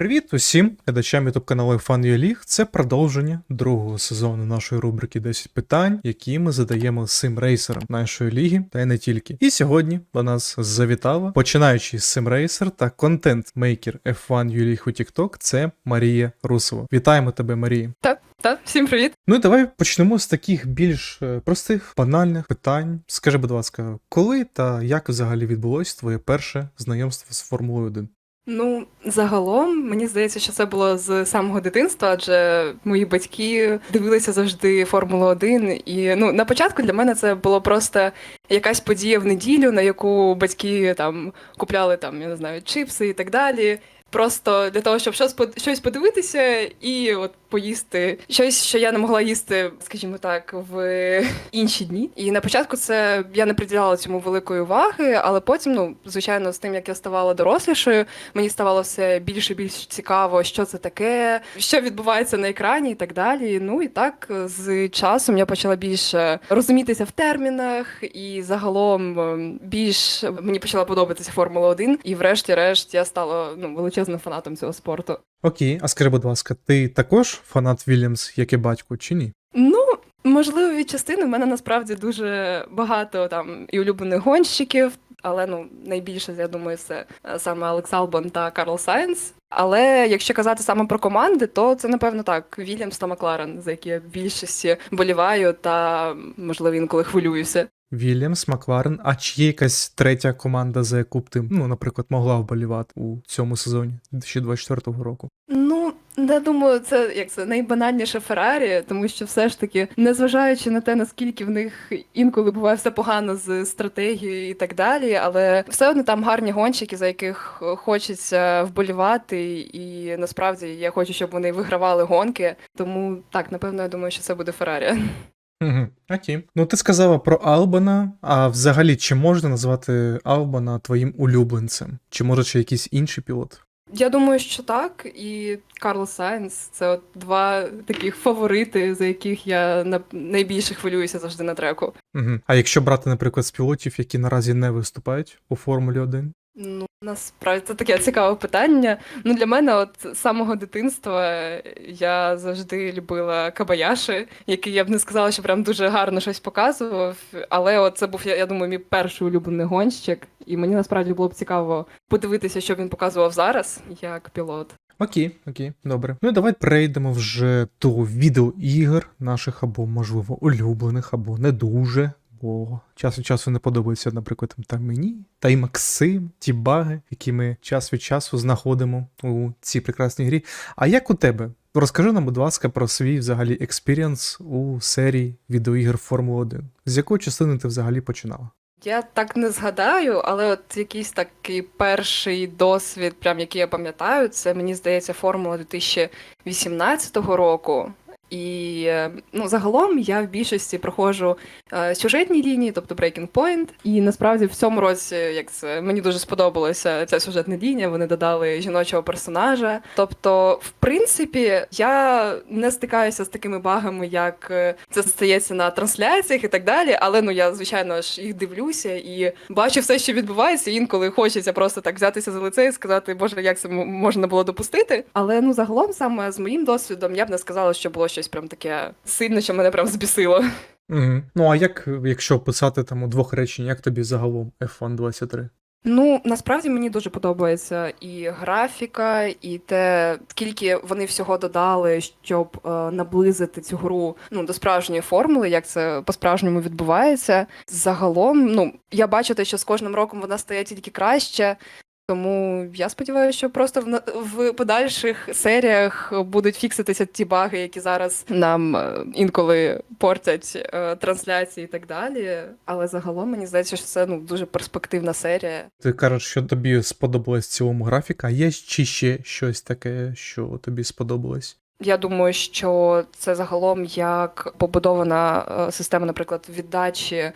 Привіт усім глядачам ютуб каналу League. Це продовження другого сезону нашої рубрики 10 питань, які ми задаємо симрейсерам нашої ліги, та й не тільки. І сьогодні до нас завітала, починаючи з симрейсер та контент-мейкер F1 ULeague у TikTok, це Марія Русова. Вітаємо тебе, Марія. Так, всім привіт. Ну і давай почнемо з таких більш е, простих, банальних питань. Скажи, будь ласка, коли та як взагалі відбулось твоє перше знайомство з Формулою 1? Ну, загалом, мені здається, що це було з самого дитинства, адже мої батьки дивилися завжди Формулу 1. І ну, на початку для мене це було просто якась подія в неділю, на яку батьки там купляли там, я не знаю, чипси і так далі. Просто для того, щоб щось под- щось подивитися і от поїсти щось, що я не могла їсти, скажімо так, в інші дні. І на початку це я не приділяла цьому великої уваги, але потім, ну звичайно, з тим як я ставала дорослішою, мені ставало все більше і більш цікаво, що це таке, що відбувається на екрані і так далі. Ну і так з часом я почала більше розумітися в термінах, і загалом ем, більш мені почала подобатися Формула 1, і врешті-решт я стала ну величезним фанатом цього спорту. Окей, а скажи, будь ласка, ти також фанат Вільямс, як і батько, чи ні? Ну, можливо, від частини в мене насправді дуже багато там і улюблених гонщиків, але ну найбільше, я думаю, це е, саме Алекс Албон та Карл Сайнс. Але якщо казати саме про команди, то це напевно так: Вільямс та Макларен, за які я в більшості боліваю та можливо інколи хвилююся. Вільямс, Макларен, а чи є якась третя команда, за яку б ти, ну, наприклад, могла вболівати у цьому сезоні 2024 року? Ну, я думаю, це як це найбанальніше Феррарі, тому що все ж таки, незважаючи на те, наскільки в них інколи буває все погано з стратегією і так далі, але все одно там гарні гонщики, за яких хочеться вболівати, і насправді я хочу, щоб вони вигравали гонки. Тому так, напевно, я думаю, що це буде Феррарі. Угу. Окей. Ну, ти сказала про Албана, а взагалі, чи можна назвати Албана твоїм улюбленцем? Чи може ще якийсь інший пілот? Я думаю, що так. І Карл Сайнс це от два таких фаворити, за яких я на найбільше хвилююся завжди на треку. Угу. А якщо брати, наприклад, з пілотів, які наразі не виступають у Формулі 1? Ну, насправді це таке цікаве питання. Ну, для мене, от з самого дитинства, я завжди любила Кабаяши, який я б не сказала, що прям дуже гарно щось показував. Але от це був, я, я думаю, мій перший улюблений гонщик. І мені насправді було б цікаво подивитися, що він показував зараз як пілот. Окей, окей, добре. Ну і давай перейдемо вже до відеоігр наших або, можливо, улюблених, або не дуже. Бо час від часу не подобається, наприклад, та мені, та й Максим, ті баги, які ми час від часу знаходимо у цій прекрасній грі. А як у тебе? Розкажи нам, будь ласка, про свій взагалі експірієнс у серії відеоігр Формула 1. З якої частини ти взагалі починала? Я так не згадаю, але от якийсь такий перший досвід, прям який я пам'ятаю, це мені здається формула 2018 року. І е, ну, загалом я в більшості проходжу е, сюжетні лінії, тобто Breaking Point. І насправді в цьому році, як це мені дуже сподобалася ця сюжетна лінія. Вони додали жіночого персонажа. Тобто, в принципі, я не стикаюся з такими багами, як е, це стається на трансляціях і так далі. Але ну я звичайно ж їх дивлюся і бачу все, що відбувається. Інколи хочеться просто так взятися за лице і сказати, боже, як це можна було допустити. Але ну загалом, саме з моїм досвідом, я б не сказала, що було щось прям таке сильне, що мене прям збісило. Угу. Ну а як, якщо писати там у двох речень, як тобі загалом F1 23? Ну насправді мені дуже подобається і графіка, і те, скільки вони всього додали, щоб е, наблизити цю гру ну до справжньої формули, як це по-справжньому відбувається. Загалом, ну я бачу те, що з кожним роком вона стає тільки краще. Тому я сподіваюся, що просто в, в подальших серіях будуть фікситися ті баги, які зараз нам е, інколи портять е, трансляції і так далі. Але загалом мені здається, що це ну дуже перспективна серія. Ти кажеш, що тобі сподобалась в цілому графіка, а є чи ще щось таке, що тобі сподобалось? Я думаю, що це загалом як побудована е, система, наприклад, віддачі е,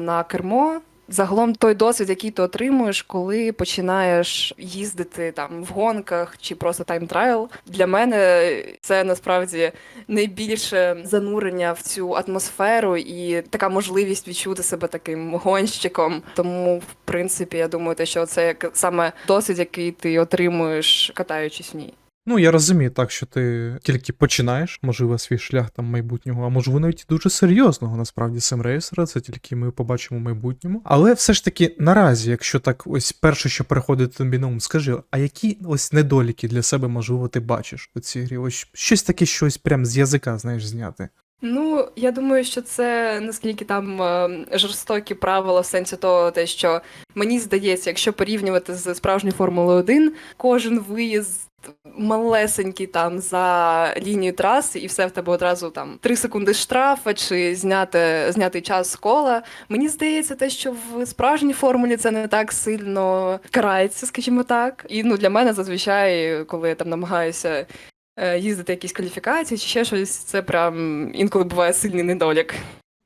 на кермо. Загалом той досвід, який ти отримуєш, коли починаєш їздити там в гонках чи просто тайм-трайл, для мене це насправді найбільше занурення в цю атмосферу і така можливість відчути себе таким гонщиком. Тому, в принципі, я думаю, те, що це як саме досвід, який ти отримуєш, катаючись в ній. Ну, я розумію так, що ти тільки починаєш, можливо, свій шлях там майбутнього, а можливо навіть дуже серйозного, насправді, семрейсера, це тільки ми побачимо в майбутньому. Але все ж таки, наразі, якщо так ось перше, що приходить тобі на ум, скажи, а які ось недоліки для себе, можливо, ти бачиш у цій грі? Ось щось таке, щось прям з язика, знаєш, зняти. Ну, я думаю, що це наскільки там е, жорстокі правила в сенсі того, те, що мені здається, якщо порівнювати з справжньою Формулою 1, кожен виїзд малесенький там за лінію траси, і все в тебе одразу там 3 секунди штрафа чи зняти, знятий час з кола. Мені здається, те, що в справжній формулі це не так сильно карається, скажімо так. І ну для мене зазвичай, коли я там намагаюся е, їздити якісь кваліфікації чи ще щось, це прям інколи буває сильний недолік.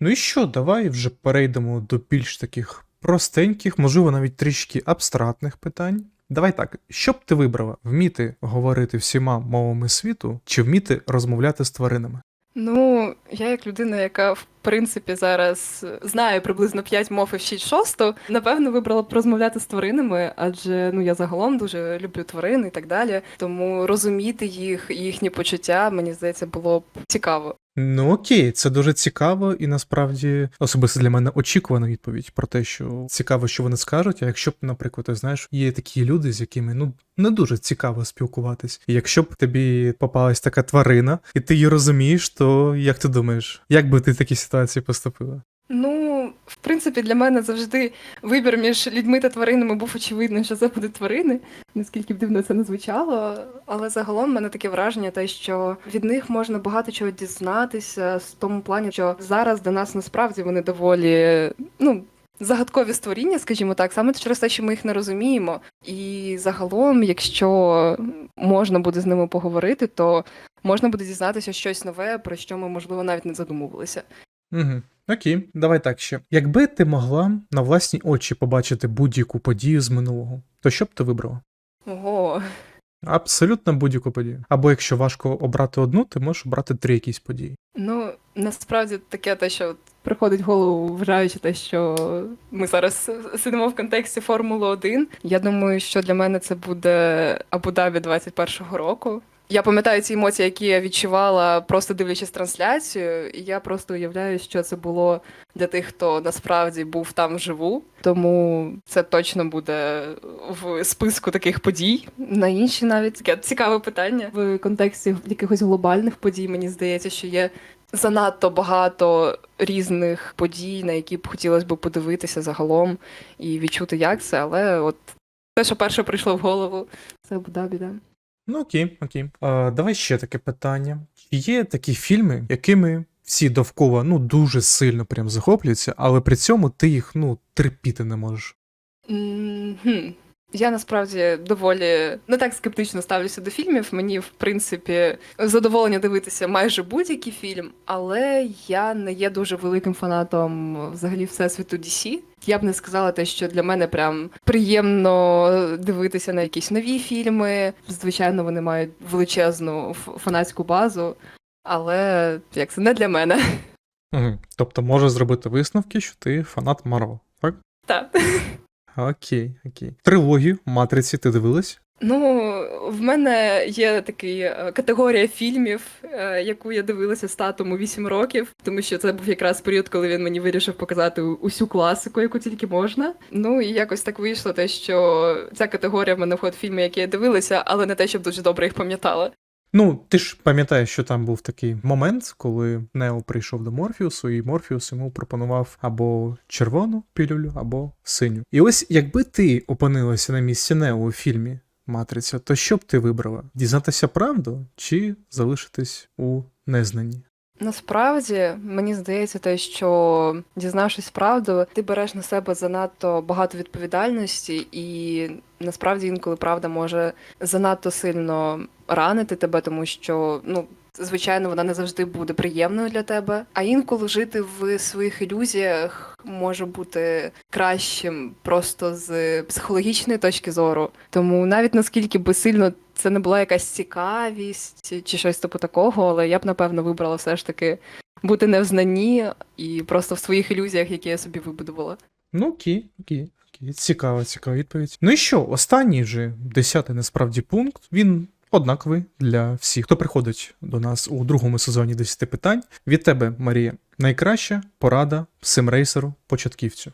Ну і що, давай вже перейдемо до більш таких простеньких, можливо, навіть трішки абстрактних питань. Давай так, що б ти вибрала? Вміти говорити всіма мовами світу, чи вміти розмовляти з тваринами? Ну, я як людина, яка в принципі зараз знає приблизно 5 мов і вчить шосту, напевно, вибрала б розмовляти з тваринами, адже ну я загалом дуже люблю тварин і так далі. Тому розуміти їх, і їхні почуття, мені здається, було б цікаво. Ну окей, це дуже цікаво, і насправді особисто для мене очікувана відповідь про те, що цікаво, що вони скажуть. А якщо б, наприклад, ти знаєш, є такі люди, з якими ну не дуже цікаво спілкуватись. І якщо б тобі попалась така тварина, і ти її розумієш, то як ти думаєш, як би ти в такій ситуації поступила? Ну, в принципі, для мене завжди вибір між людьми та тваринами був очевидно, що це будуть тварини, наскільки б дивно це не звучало. Але загалом в мене таке враження, те, що від них можна багато чого дізнатися, в тому плані, що зараз до нас насправді вони доволі ну. Загадкові створіння, скажімо так, саме через те, що ми їх не розуміємо. І загалом, якщо можна буде з ними поговорити, то можна буде дізнатися щось нове, про що ми, можливо, навіть не задумувалися. Угу. Окей, давай так ще. Якби ти могла на власні очі побачити будь-яку подію з минулого, то що б ти вибрала? Ого, Абсолютно будь-яку подію. Або якщо важко обрати одну, ти можеш обрати три якісь події. Ну, насправді таке те, що приходить в голову, вважаючи те, що ми зараз сидимо в контексті Формули 1. Я думаю, що для мене це буде Абу-Дабі 21-го року. Я пам'ятаю ці емоції, які я відчувала, просто дивлячись трансляцію, і я просто уявляю, що це було для тих, хто насправді був там вживу. Тому це точно буде в списку таких подій. На інші навіть таке цікаве питання в контексті якихось глобальних подій. Мені здається, що є занадто багато різних подій, на які б хотілося б подивитися загалом і відчути, як це. Але от те, що перше прийшло в голову, це Абу-Дабі, да. Ну окей, окей. А, давай ще таке питання. Чи є такі фільми, якими всі довкола ну дуже сильно прям захоплюються, але при цьому ти їх ну терпіти не можеш? Мгм. Я насправді доволі не так скептично ставлюся до фільмів. Мені, в принципі, задоволення дивитися майже будь-який фільм, але я не є дуже великим фанатом взагалі всесвіту DC. Я б не сказала те, що для мене прям приємно дивитися на якісь нові фільми. Звичайно, вони мають величезну фанатську базу, але як це не для мене. Тобто можеш зробити висновки, що ти фанат Марвел, так? Так. Окей, окей. Трилогію Матриці ти дивилась? Ну, в мене є такий е, категорія фільмів, е, яку я дивилася з татом у 8 років, тому що це був якраз період, коли він мені вирішив показати усю класику, яку тільки можна. Ну і якось так вийшло, те, що ця категорія в мене входить в фільми, які я дивилася, але не те, щоб дуже добре їх пам'ятала. Ну, ти ж пам'ятаєш, що там був такий момент, коли Нео прийшов до Морфіусу, і Морфіус йому пропонував або червону пілюлю, або синю. І ось якби ти опинилася на місці Нео у фільмі Матриця, то що б ти вибрала? Дізнатися правду чи залишитись у незнанні? Насправді мені здається, те, що дізнавшись правду, ти береш на себе занадто багато відповідальності, і насправді інколи правда може занадто сильно ранити тебе, тому що ну. Звичайно, вона не завжди буде приємною для тебе, а інколи жити в своїх ілюзіях може бути кращим просто з психологічної точки зору. Тому навіть наскільки би сильно це не була якась цікавість чи щось типу такого, але я б напевно вибрала все ж таки бути не в знанні і просто в своїх ілюзіях, які я собі вибудувала. Ну, окей, окей, окей. Цікава, цікава відповідь. Ну і що, останній вже десятий насправді пункт. Він однаковий для всіх, хто приходить до нас у другому сезоні 10 питань. Від тебе, Марія, найкраща порада симрейсеру початківцю.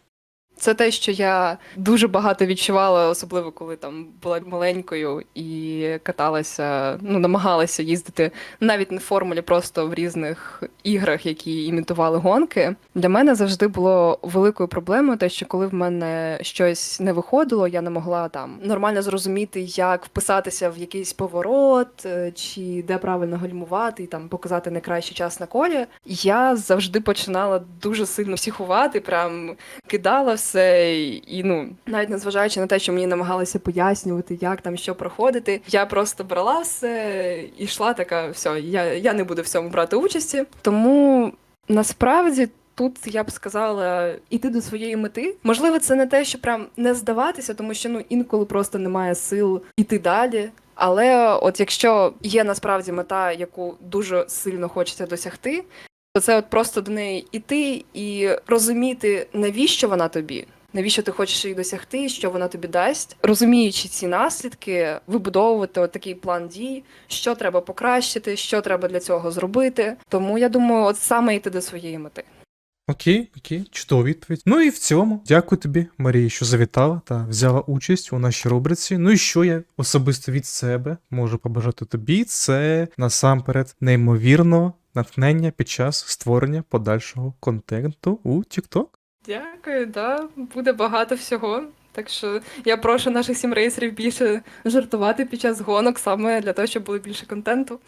Це те, що я дуже багато відчувала, особливо коли там була маленькою і каталася, ну намагалася їздити навіть не формулі, просто в різних іграх, які імітували гонки. Для мене завжди було великою проблемою, те, що коли в мене щось не виходило, я не могла там нормально зрозуміти, як вписатися в якийсь поворот, е, чи де правильно гальмувати, і там показати найкращий час на колі. Я завжди починала дуже сильно психувати, прям кидала все, і ну навіть незважаючи на те, що мені намагалися пояснювати, як там що проходити, я просто брала все і йшла така, все, я, я не буду в цьому брати участі. Тому насправді. Тут я б сказала іти до своєї мети. Можливо, це не те, що прям не здаватися, тому що ну інколи просто немає сил іти далі. Але от якщо є насправді мета, яку дуже сильно хочеться досягти, це от просто до неї іти і розуміти, навіщо вона тобі, навіщо ти хочеш її досягти, що вона тобі дасть, розуміючи ці наслідки, вибудовувати от такий план дій, що треба покращити, що треба для цього зробити. Тому я думаю, от саме йти до своєї мети. Окей, окей, чудова відповідь. Ну і в цьому дякую тобі, Марія, що завітала та взяла участь у нашій рубриці. Ну і що я особисто від себе можу побажати тобі, це насамперед неймовірного натхнення під час створення подальшого контенту у TikTok. Дякую, да, буде багато всього. Так що я прошу наших сімрейсерів більше жартувати під час гонок, саме для того, щоб було більше контенту.